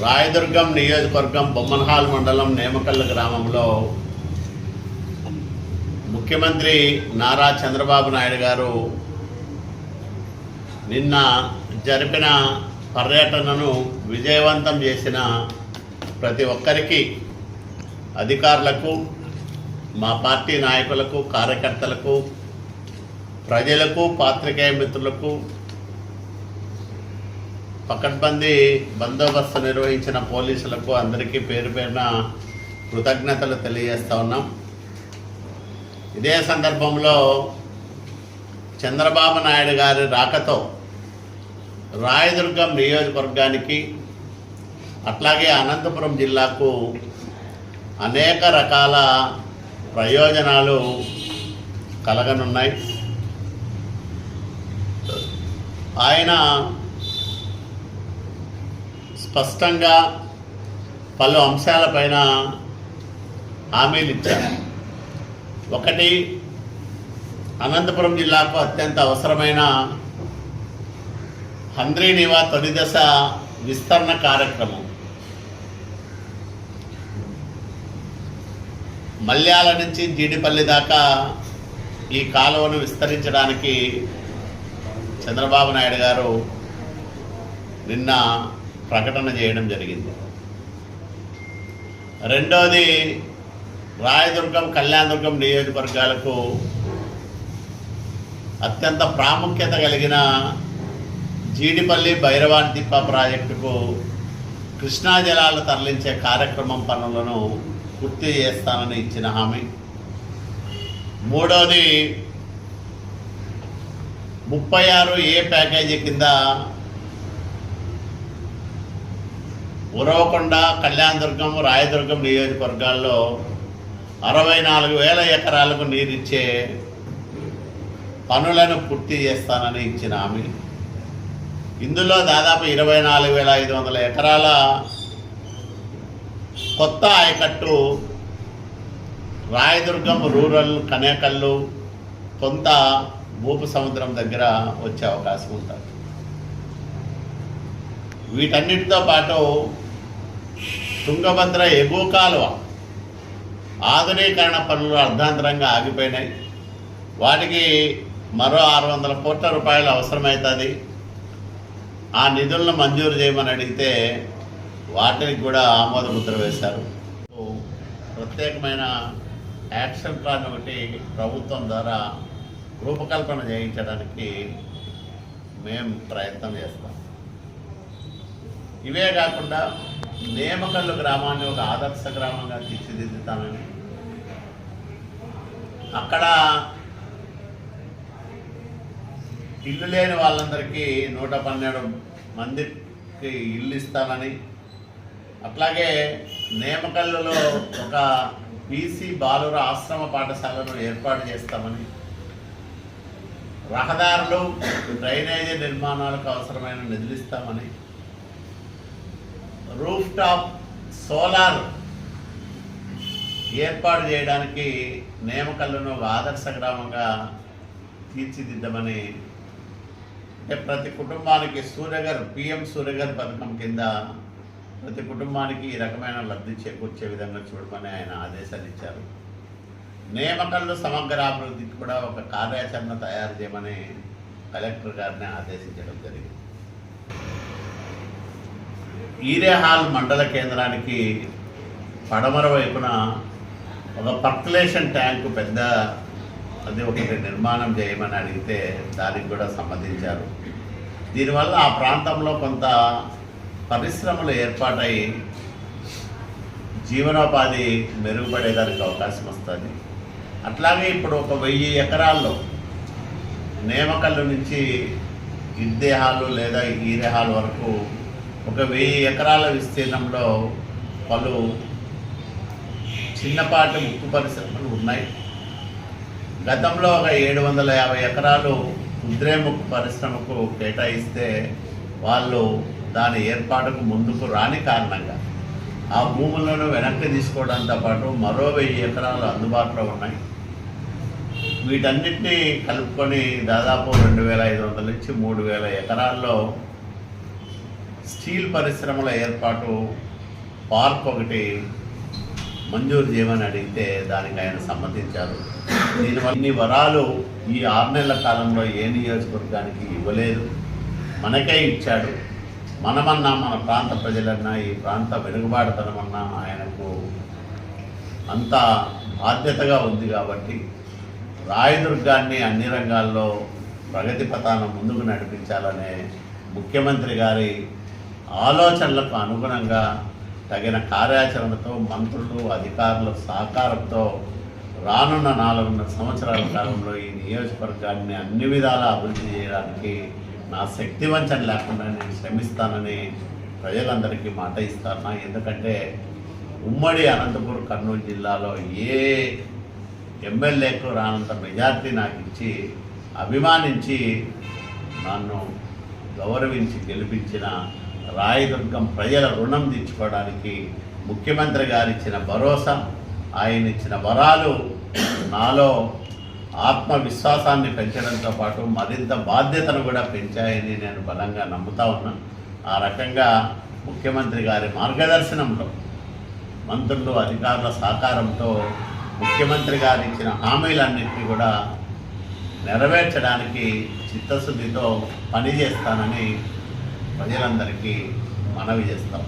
రాయదుర్గం నియోజకవర్గం బొమ్మన్హాల్ మండలం నేమకల్ల గ్రామంలో ముఖ్యమంత్రి నారా చంద్రబాబు నాయుడు గారు నిన్న జరిపిన పర్యటనను విజయవంతం చేసిన ప్రతి ఒక్కరికి అధికారులకు మా పార్టీ నాయకులకు కార్యకర్తలకు ప్రజలకు పాత్రికేయ మిత్రులకు పకడ్బందీ బందోబస్తు నిర్వహించిన పోలీసులకు అందరికీ పేరు పేరున కృతజ్ఞతలు తెలియజేస్తా ఉన్నాం. ఇదే సందర్భంలో చంద్రబాబు నాయుడు గారి రాకతో రాయదుర్గం నియోజకవర్గానికి అట్లాగే అనంతపురం జిల్లాకు అనేక రకాల ప్రయోజనాలు కలగనున్నాయి. ఆయన స్పష్టంగా పలు అంశాలపైన హామీలు ఇచ్చారు. ఒకటి అనంతపురం జిల్లాకు అత్యంత అవసరమైన హంద్రీనివా తొలి దశ విస్తరణ కార్యక్రమం. మల్యాల నుంచి జీడిపల్లి దాకా ఈ కాలువను విస్తరించడానికి చంద్రబాబు నాయుడు గారు నిన్న ప్రకటన చేయడం జరిగింది. రెండోది రాయదుర్గం కళ్యాణదుర్గం నియోజకవర్గాలకు అత్యంత ప్రాముఖ్యత కలిగిన జీడిపల్లి భైరవాన్ తిప్ప ప్రాజెక్టుకు కృష్ణా జలాలు తరలించే కార్యక్రమం పనులను పూర్తి చేస్తానని ఇచ్చిన హామీ. మూడోది ముప్పై ఆరు ఏ ప్యాకేజీ కింద ఉరవకొండ కళ్యాణదుర్గం రాయదుర్గం నియోజకవర్గాల్లో అరవై నాలుగు వేల ఎకరాలకు నీరిచ్చే పనులను పూర్తి చేస్తానని ఇచ్చిన హామీ. ఇందులో దాదాపు ఇరవై నాలుగు వేల ఐదు వందల ఎకరాల కొత్త ఆయకట్టు రాయదుర్గం రూరల్ కనేకల్లు కొంత భూపు సముద్రం దగ్గర వచ్చే అవకాశం ఉంటుంది. వీటన్నిటితో పాటు తుంగభద్ర ఎగువ కాలువ ఆధునీకరణ పనులు అర్ధాంతరంగా ఆగిపోయినాయి. వాటికి మరో ఆరు వందల కోట్ల రూపాయలు అవసరమవుతుంది ఆ నిధులను మంజూరు చేయమని అడిగితే వాటికి కూడా ఆమోద ముద్ర వేశారు ప్రత్యేకమైన యాక్షన్ ప్లాన్ ఒకటి ప్రభుత్వం ద్వారా రూపకల్పన చేయించడానికి మేము ప్రయత్నం చేస్తాం. ఇవే కాకుండా నేమకల్లు గ్రామాన్ని ఒక ఆదర్శ గ్రామంగా తీర్చిదిద్దుతానని అక్కడ ఇల్లు లేని వాళ్ళందరికీ నూట పన్నెండు మందికి ఇల్లు ఇస్తానని. అట్లాగే నేమకల్లులో ఒక బీసీ బాలుర ఆశ్రమ పాఠశాలను ఏర్పాటు చేస్తామని. రహదారులు డ్రైనేజీ నిర్మాణాలకు అవసరమైన నిధులు ఇస్తామని. రూఫ్ టాప్ సోలార్ ఏర్పాటు చేయడానికి నేమకల్లును ఒక ఆదర్శ గ్రామంగా తీర్చిదిద్దమని అంటే ప్రతి కుటుంబానికి సూర్యగర్ పిఎం సూర్యగర్ పథకం కింద ప్రతి కుటుంబానికి ఈ రకమైన లబ్ధి చేకూర్చే విధంగా చూడమని ఆయన ఆదేశాలు ఇచ్చారు. నియామకాల్లో సమగ్ర అభివృద్ధికి కూడా ఒక కార్యాచరణ తయారు చేయమని కలెక్టర్ గారిని ఆదేశించడం జరిగింది. ఈరేహాల్ మండల కేంద్రానికి పడమర వైపున ఒక పర్కులేషన్ ట్యాంకు పెద్ద అది ఒకటి నిర్మాణం చేయమని అడిగితే దానికి కూడా సమ్మతించారు దీనివల్ల ఆ ప్రాంతంలో కొంత పరిశ్రమలు ఏర్పాటై జీవనోపాధి మెరుగుపడేదానికి అవకాశం వస్తుంది. అట్లాగే ఇప్పుడు ఒక వెయ్యి ఎకరాల్లో నేమకల్లు నుంచి ఇద్దేహాలు లేదా ఈరేహాలు వరకు ఒక వెయ్యి ఎకరాల విస్తీర్ణంలో పలు చిన్నపాటి ముక్కు పరిశ్రమలు ఉన్నాయి. గతంలో ఒక ఏడు వందల యాభై ఎకరాలు ఉద్రేముఖ్ పరిశ్రమకు కేటాయిస్తే వాళ్ళు దాని ఏర్పాటుకు ముందుకు రాని కారణంగా ఆ భూములను వెనక్కి తీసుకోవడంతో పాటు మరో వెయ్యి ఎకరాలు అందుబాటులో ఉన్నాయి. వీటన్నిటినీ కలుపుకొని దాదాపు రెండు వేల ఐదు వందల నుంచి మూడు వేల ఎకరాల్లో స్టీల్ పరిశ్రమల ఏర్పాటు పార్క్ ఒకటి మంజూరు చేయమని అడిగితే దానికి ఆయన సమ్మతించారు. దీనివల్ల ఇన్ని వరాలు ఈ ఆరు నెలల కాలంలో ఏ నియోజకవర్గానికి ఇవ్వలేదు. మనకే ఇచ్చాడు. మనమన్నా మన ప్రాంత ప్రజలన్నా ఈ ప్రాంత వెనుకబాటుతనమన్నా ఆయనకు అంత బాధ్యతగా ఉంది కాబట్టి రాయదుర్గాన్ని అన్ని రంగాల్లో ప్రగతి పథాన ముందుకు నడిపించాలనే ముఖ్యమంత్రి గారి ఆలోచనలకు అనుగుణంగా తగిన కార్యాచరణతో మంత్రులు అధికారుల సహకారంతో రానున్న నాలుగున్నర సంవత్సరాల కాలంలో ఈ నియోజకవర్గాన్ని అన్ని విధాలా అభివృద్ధి చేయడానికి నా శక్తి వంచన లేకుండా నేను శ్రమిస్తానని ప్రజలందరికీ మాట ఇస్తాను? ఎందుకంటే ఉమ్మడి అనంతపురం కర్నూలు జిల్లాలో ఏ ఎమ్మెల్యేకు రానంత మెజార్టీ నాకు ఇచ్చి అభిమానించి నన్ను గౌరవించి గెలిపించిన రాయదుర్గం ప్రజల రుణం తీర్చుకోవడానికి ముఖ్యమంత్రి గారు ఇచ్చిన భరోసా ఆయన ఇచ్చిన వరాలు నాలో ఆత్మవిశ్వాసాన్ని పెంచడంతో పాటు మరింత బాధ్యతను కూడా పెంచాయని నేను బలంగా నమ్ముతా ఉన్నాను ఆ రకంగా ముఖ్యమంత్రి గారి మార్గదర్శనంలో మంత్రులు అధికారుల సహకారంతో ముఖ్యమంత్రి గారు ఇచ్చిన హామీలన్నింటినీ కూడా నెరవేర్చడానికి చిత్తశుద్ధితో పనిచేస్తానని ప్రజలందరికీ మనవి చేస్తా.